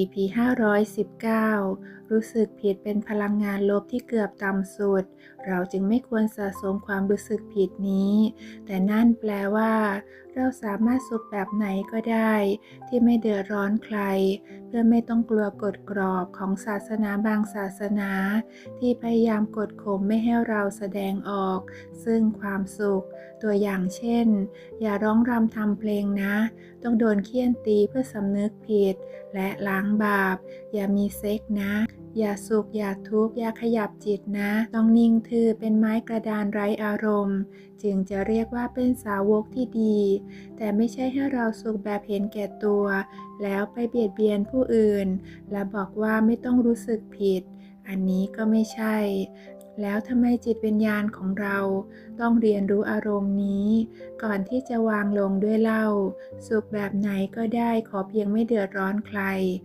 EP 519 รู้สึกผิดเป็นพลังงานลบที่เกือบต่ำสุด เราจึงไม่ควรสะสมความรู้สึกผิดนี้ แต่นั่นแปลว่า เราสามารถสุขแบบไหนก็ได้ ที่ไม่เดือดร้อนใคร เพื่อไม่ต้องกลัวกฎกรอบของศาสนาบางศาสนา ที่พยายามกดข่มไม่ให้เราแสดงออก ซึ่งความสุข ตัวอย่างเช่น อย่าร้องรำทำเพลงนะ ต้องโดนเคี่ยนตีเพื่อสำนึกผิดและล้างบาป อย่ามีเซ็กนะ อย่าสุขอย่าทุกข์อย่าขยับจิตนะ ต้องนิ่งทื่อเป็นไม้กระดานไร้อารมณ์ จึงจะเรียกว่าเป็นสาวกที่ดี แต่ไม่ใช่ให้เราสุขแบบเห็นแก่ตัว แล้วไปเบียดเบียนผู้อื่น และบอกว่าไม่ต้องรู้สึกผิด อันนี้ก็ไม่ใช่แล้วทำไมจิตวิญญาณของเราต้องเรียนรู้อารมณ์นี้ ก่อนที่จะวางลงด้วยเล้าสุขแบบไหนก็ได้ขอเพียงไม่เดือดร้อนใคร